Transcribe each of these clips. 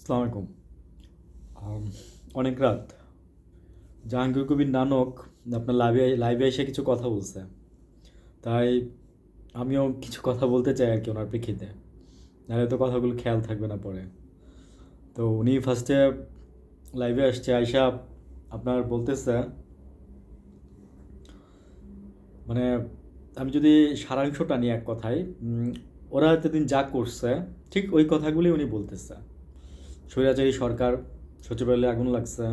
আসসালামু আলাইকুম। অনেক রাত। জাহাঙ্গীর কবির নানক আপনার লাইভে লাইভে এসে কিছু কথা বলছে। তাই আমিও কিছু কথা বলতে চাই আর কি ওনার প্রেক্ষিতে। নাহলে তো কথাগুলো খেয়াল থাকবে না পরে। তো উনি ফার্স্টে লাইভে আসছে আয়সা আপনার বলতেছে মানে আমি যদি সারাংশটা নিই এক কথায় ওরা এতদিন যা করছে, ঠিক ওই কথাগুলি উনি বলতেছে। স্বৈরাচারী সরকার, সচিবালয়ে আগুন লাগছে।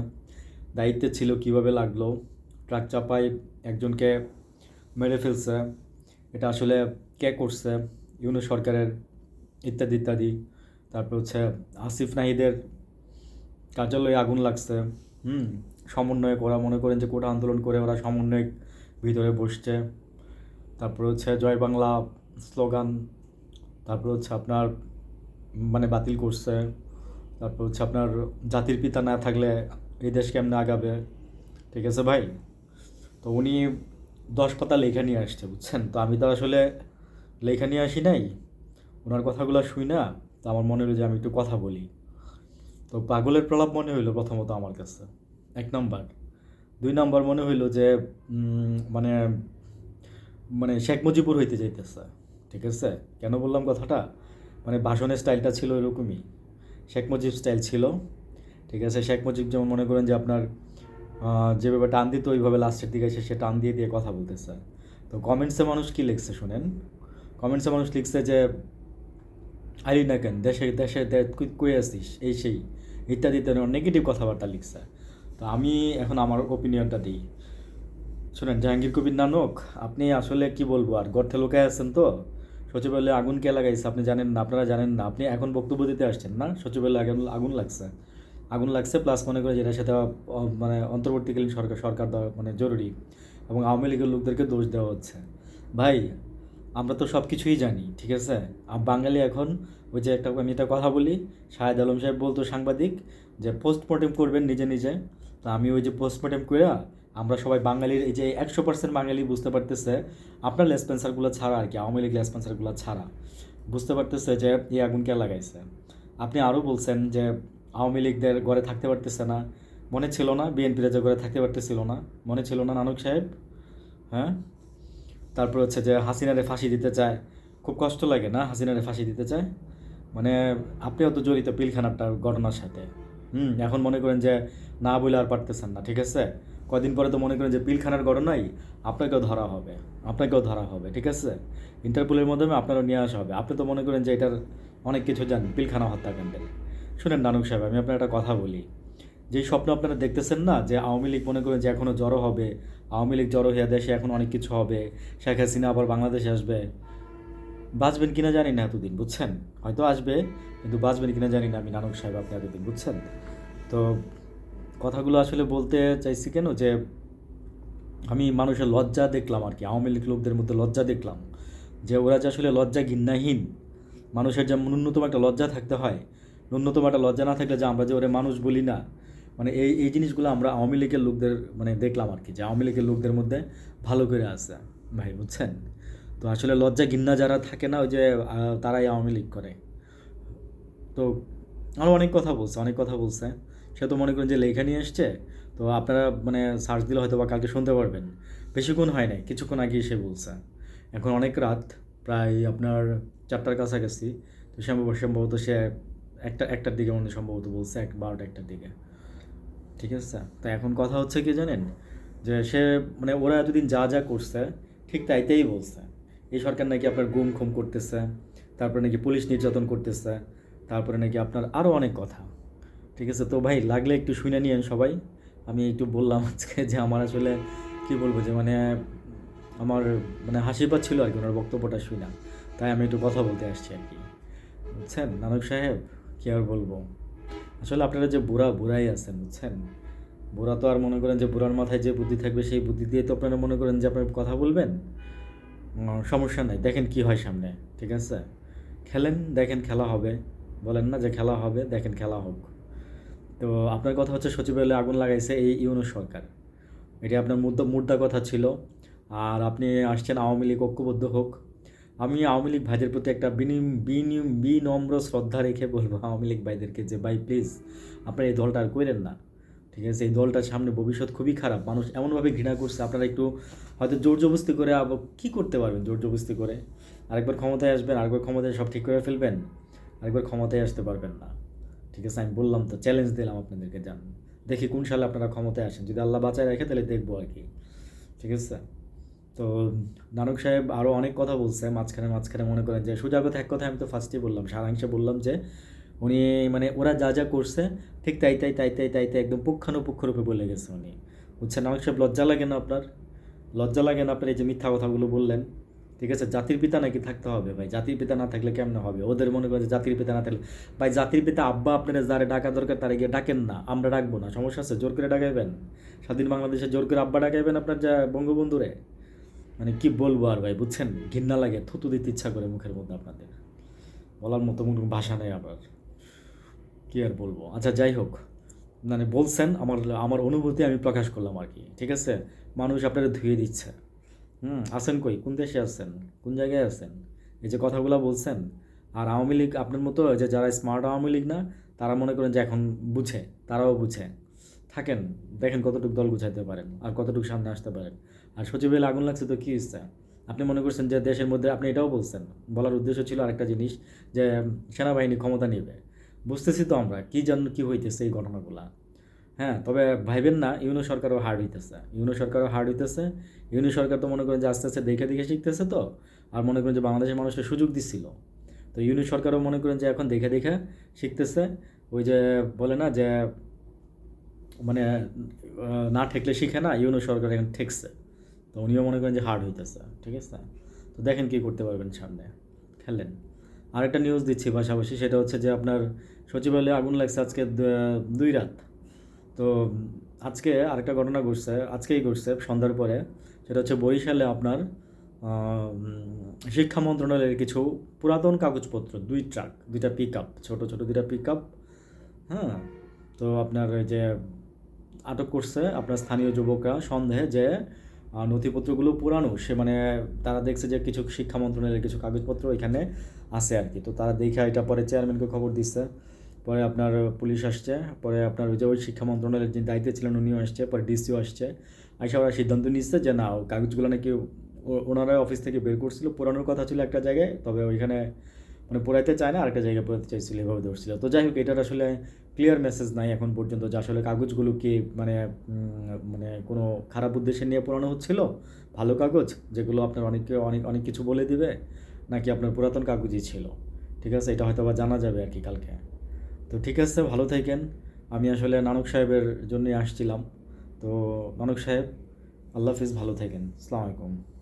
দায়িত্বে ছিল কীভাবে লাগল। ট্রাক চাপায় একজনকে মেরে ফেলছে। এটা আসলে কে করছে? ইউনো সরকারের ইত্যাদি ইত্যাদি। তারপর হচ্ছে আসিফ নাহিদের কার্যালয়ে আগুন লাগছে। হুম সমন্বয়ক ওরা মনে করেন যে কোটা আন্দোলন করে ওরা সমন্বয়ক ভিতরে বসছে। তারপর হচ্ছে জয় বাংলা স্লোগান, তারপর হচ্ছে আপনার মানে বাতিল করছে। তারপর হচ্ছে আপনার জাতির পিতা না থাকলে এই দেশ কেমনে আগাবে? ঠিক আছে ভাই? তো উনি দশ পাতা লেখা নিয়ে আসছে, বুঝছেন? তো আমি তো আসলে লেখা নিয়ে আসি নাই। ওনার কথাগুলো শুই না, তো আমার মনে হলো যে আমি একটু কথা বলি। তো পাগলের প্রলাপ মনে হইল প্রথমত আমার কাছে। এক নম্বর। দুই নম্বর মনে হইল যে মানে মানে শেখ মুজিবুর হইতে যাইতেছে। ঠিক আছে? কেন বললাম কথাটা? মানে ভাষণের স্টাইলটা ছিল এরকমই। শেখ মুজিব স্টাইল ছিল, ঠিক আছে? শেখ মুজিব যেমন মনে করেন যে আপনার যেভাবে টান দিত, ওইভাবে লাস্টের দিকে এসে সে টান দিয়ে দিয়ে কথা বলতেছে। তো কমেন্টসে মানুষ কী লিখছে শোনেন? কমেন্টসে মানুষ লিখছে যে আইলি না কেন? দেশে দেশে কই- আসিস এই সেই ইত্যাদিতে নেগেটিভ কথাবার্তা লিখছে। তো আমি এখন আমার ওপিনিয়নটা দিই। শোনেন, জাহাঙ্গীর কবির নানক, আপনি আসলে কি বলব? আর গর্থে লোকায় আছেন তো? সচিবালয়ে আগুন কে লাগাইছে আপনি জানেন না, আপনারা জানেন না, আপনি এখন বক্তব্য দিতে আসছেন না, সচিবালয়ে আগুন আগুন লাগছে। আগুন লাগছে প্লাস মনে করে যেটা সেটা মানে অন্তর্বর্তীকালীন সরকার সরকার দেওয়া মানে জরুরি এবং আওয়ামী লীগের লোকদেরকে দোষ দেওয়া হচ্ছে। ভাই, আমরা তো সব কিছুই জানি, ঠিক আছে? আর বাঙালি এখন ওই যে একটা, আমি একটা কথা বলি, শাহেদ আলম সাহেব বলতো সাংবাদিক যে পোস্টমর্টেম করবেন নিজে নিজে। তা আমি ওই যে পোস্টমর্টেম করে আমরা সবাই বাঙালির এই যে একশো পার্সেন্ট বাঙালি বুঝতে পারতেছে আপনার লেসপেন্সারগুলো ছাড়া আর কি, আওয়ামী লীগ লেসপেন্সারগুলো ছাড়া। বুঝতে পারতেছে যে এই আগুন কে লাগাইছে। আপনি আরও বলছেন যে আওয়ামী লীগদের ঘরে থাকতে পারতেছে না। মনে ছিল না বিএনপির যে ঘরে থাকতে পারতেছিল না। মনে ছিল না নানক সাহেব হ্যাঁ? তারপর হচ্ছে যে হাসিনারে ফাঁসি দিতে চায়। খুব কষ্ট লাগে না হাসিনারে ফাঁসি দিতে চায়? মানে আপনিও তো জড়িত পিলখানাটার ঘটনার সাথে। হুম। এখন মনে করেন যে না বলে আর পারতেছেন না, ঠিক আছে? কদিন পরে তো মনে করেন যে পিলখানার ঘটনাই আপনাকেও ধরা হবে, আপনাকেও ধরা হবে, ঠিক আছে? ইন্টারপোলের মাধ্যমে আপনারও নিয়ে আসা হবে। আপনি তো মনে করেন যে এটার অনেক কিছু জানেন, পিলখানা হত্যাকাণ্ডের শুনেন নানক সাহেব, আমি আপনার একটা কথা বলি। যেই স্বপ্ন আপনারা দেখতেছেন না, যে আওয়ামী লীগ মনে করেন যে এখনও জড়ো হবে, আওয়ামী লীগ জড়ো হয়ে দেশে এখন অনেক কিছু হবে, শেখ হাসিনা আবার বাংলাদেশে আসবে বাঁচবেন কিনা জানি না এতদিন, বুঝছেন? হয়তো আসবে, কিন্তু বাঁচবেন কিনা জানি না, আমি নানক সাহেব আপনি এতদিন, বুঝছেন? তো কথাগুলো আসলে বলতে চাইছি কেন যে, আমি মানুষের লজ্জা দেখলাম আর কি, আওয়ামী লীগ লোকদের মধ্যে লজ্জা দেখলাম। যে ওরা যে আসলে লজ্জা ঘিন্নাহীন মানুষের যে ন্যূনতম একটা লজ্জা থাকতে হয়, ন্যূনতম একটা লজ্জা না থাকলে যে আমরা যে ওরা মানুষ বলি না মানে এই এই জিনিসগুলো আমরা আওয়ামী লীগের লোকদের মানে দেখলাম আর কি, যে আওয়ামী লীগের লোকদের মধ্যে ভালো করে আছে, ভাই, বুঝছেন? তো আসলে লজ্জা ঘিন্না যারা থাকে না, ওই যে তারাই আওয়ামী লীগ করে। তো আরও অনেক কথা বলছে, অনেক কথা বলছে। সে তো মনে করেন যে লেখা নিয়ে এসছে, তো আপনারা মানে সার্চ দিলে হয়তো বা কালকে শুনতে পারবেন। বেশিক্ষণ হয় নাই, কিছুক্ষণ আগেই সে বলছে। এখন অনেক রাত, প্রায় আপনার চারটার কাছাকাছি। তো সম্ভব সম্ভবত সে একটা, একটার দিকে মনে সম্ভবত বলছে, এক বারোটা, একটার দিকে। ঠিক আছে? তা এখন কথা হচ্ছে কি জানেন? যে সে মানে ওরা এতদিন যা যা করছে, ঠিক তাইতেই বলছে। এই সরকার নাকি আপনার গুম খুম করতেছে, তারপরে নাকি পুলিশ নির্যাতন করতেছে, তারপরে নাকি আপনার আরও অনেক কথা। ঠিক আছে? তো ভাই, লাগলে একটু শুনে নিয়েন সবাই। আমি একটু বললাম আজকে যে আমার আসলে কি বলব যে মানে আমার মানে হাসি পাচ্ছিল আর কি, ওনার বক্তব্যটা শুনে তাই আমি একটু কথা বলতে আসছি আর কি। বুঝছেন? নানক সাহেব, কী আর বলব? আসলে আপনারা যে বুড়া, বুড়াই আছেন, বুঝছেন? বুড়া তো আর মনে করেন যে বুড়ার মাথায় যে বুদ্ধি থাকবে, সেই বুদ্ধি দিয়ে তো আপনারা মনে করেন যে আপনার কথা বলবেন। সমস্যা নাই। দেখেন কি হয় সামনে, ঠিক আছে? খেলেন, দেখেন খেলা হবে। বলেন না যে খেলা হবে, দেখেন খেলা হোক। তো আপনার কথা হচ্ছে সচিবালয়ে আগুন লাগাইছে এই ইউনো সরকার। এটি আপনার মুদ্রা মুদ্রা কথা ছিল। আর আপনি আসছেন আওয়ামী লীগ ঐক্যবদ্ধ হোক। আমি আওয়ামী লীগ ভাইদের প্রতি একটা বিনিম বিনিম, বিনম্র শ্রদ্ধা রেখে বলব আওয়ামী লীগ ভাইদেরকে যে, ভাই প্লিজ আপনারা এই দলটা আর করেন না। ঠিক আছে? এই দলটার সামনে ভবিষ্যৎ খুবই খারাপ। মানুষ এমনভাবে ঘৃণা করছে, আপনারা একটু হয়তো জোর জবস্তি করে কী করতে পারবেন জোর জবস্তি করে? আরেকবার ক্ষমতায় আসবেন, আরেকবার ক্ষমতায় সব ঠিক করে ফেলবেন, আরেকবার ক্ষমতায় আসতে পারবেন না। ঠিক আছে? আমি বললাম তো চ্যালেঞ্জ দিলাম আপনাদেরকে জান, দেখি কোন সালে আপনারা ক্ষমতায় আসেন। যদি আল্লাহ বাঁচায় রাখে, তাহলে দেখব আর কি। ঠিক আছে? তো নানক সাহেব আরও অনেক কথা বলছে, মাঝখানে মাঝখানে মনে করেন যে, সোজা কথা, এক কথা আমি তো ফার্স্টেই বললাম, সারাংশে বললাম যে উনি মানে ওরা যা যা করছে, ঠিক তাই তাই তাই তাই তাই তাই একদম পুঙ্খানুপুঙ্খরূপে বলে গেছে উনি। বুঝছেন? নানক সাহেব লজ্জা লাগে না আপনার? লজ্জা লাগে না আপনার এই যে মিথ্যা কথাগুলো বললেন? ঠিক আছে? জাতির পিতা নাকি থাকতে হবে ভাই? জাতির পিতা না থাকলে কেমন হবে? ওদের মনে করে জাতির পিতা না থাকলে ভাই, জাতির পিতা আব্বা আপনারা যারা ডাকা দরকার তারা গিয়ে ডাকেন না। আমরা ডাকবো না। সমস্যা আছে? জোর করে ডাকাইবেন? স্বাধীন বাংলাদেশে জোর করে আব্বা ডাকাইবেন আপনার যা বঙ্গবন্ধুরে? মানে কি বলব আর ভাই, বুঝছেন? ঘৃণা লাগে, থুতু দিতে ইচ্ছা করে মুখের মধ্যে আপনাদের। বলার মতো কোনো ভাষা নেই আবার কি আর বলব? আচ্ছা যাই হোক। মানে বলছেন, আমার আমার অনুভূতি আমি প্রকাশ করলাম আর কি। ঠিক আছে? মানুষ আপনারা ধুয়ে দিচ্ছে। হুম আছেন কই? কোন দেশে আছেন কোন জায়গায় আছেন এই যে কথাগুলো বলছেন, আর আওয়ামী লীগ আপনার মতো যে যারা স্মার্ট আওয়ামী লীগ না, তারা মনে করেন যে এখন বুঝে, তারাও বুঝে। থাকেন, দেখেন কতটুকু দল গুছাইতে পারেন আর কতটুকু সামনে আসতে পারেন। আর সচিবের আগুন লাগছে তো কী ইচ্ছা? আপনি মনে করছেন যে দেশের মধ্যে, আপনি এটাও বলছেন। বলার উদ্দেশ্য ছিল আরেকটা জিনিস যে, সেনাবাহিনী ক্ষমতা নেবে। বুঝতেছি তো আমরা, কী জন্য কী হইতেছে এই ঘটনাগুলা। হ্যাঁ তবে ভাইবেন না, ইউনো সরকারও হার্ড হইতেছে। ইউনো সরকারও হার্ড হইতেছে। ইউনো সরকার তো মনে করেন যে আস্তে আস্তে দেখে দেখে শিখতেছে তো, আর মনে করেন যে বাংলাদেশের মানুষের সুযোগ দিচ্ছিল তো ইউনো সরকারও মনে করেন যে এখন দেখে দেখে শিখতেছে। ওই যে বলে না যে মানে না ঠেকলে শিখে না, ইউনো সরকার এখন ঠেকছে। তো উনিও মনে করেন যে হার্ড হইতেছে, ঠিক আছে? তো দেখেন কী করতে পারবেন সামনে। খেলেন। আরেকটা নিউজ দিচ্ছি পাশাপাশি, সেটা হচ্ছে যে আপনার সচিবালয়ে আগুন লাগছে আজকে দুই রাত। তো আজকে আরেকটা ঘটনা ঘটছে, আজকেই ঘটছে, সন্ধ্যার পরে। সেটা হচ্ছে বরিশালে আপনার শিক্ষা মন্ত্রণালয়ের কিছু পুরাতন কাগজপত্র, দুই ট্রাক, দুইটা পিক আপ ছোটো ছোটো দুইটা পিক আপ হ্যাঁ? তো আপনার যে আটক করছে আপনার স্থানীয় যুবকরা সন্দেহে যে নথিপত্রগুলো পুরানো, সে মানে তারা দেখছে যে কিছু শিক্ষা মন্ত্রণালয়ের কিছু কাগজপত্র এখানে আছে আর কি। তো তারা দেখে এটা পরে চেয়ারম্যানকে খবর দিচ্ছে। পরে আপনার পুলিশ আসছে, পরে আপনার ওই যে ওই শিক্ষা মন্ত্রণালয়ের যে দায়িত্বে ছিলেন উনিও আসছে, পরে ডিসিও আসছে। আইসা ওরা সিদ্ধান্ত নিচ্ছে যে না কাগজগুলো নাকি ওনারা অফিস থেকে বের করছিল। পুরানোর কথা ছিল একটা জায়গায়, তবে ওইখানে মানে পোড়াইতে চায় না, আরেকটা জায়গায় পোড়াতে চাইছিল, এভাবে ধরছিল। তো যাই হোক, এটার আসলে ক্লিয়ার মেসেজ নাই এখন পর্যন্ত, যে আসলে কাগজগুলো কি মানে মানে কোনো খারাপ উদ্দেশ্যে নিয়ে পোড়ানো হচ্ছিল। ভালো কাগজ, যেগুলো আপনার অনেককে, অনেক অনেক কিছু বলে দিবে, নাকি আপনার পুরাতন কাগজই ছিল। ঠিক আছে? এটা হয়তো বা জানা যাবে আর কি কালকে। তো ঠিক আছে, ভালো থাকেন। আমি আসলে নানক সাহেবের জন্যই আসছিলাম। তো নানক সাহেব, আল্লাহ হাফিজ, ভালো থাকেন। আসসালামু আলাইকুম।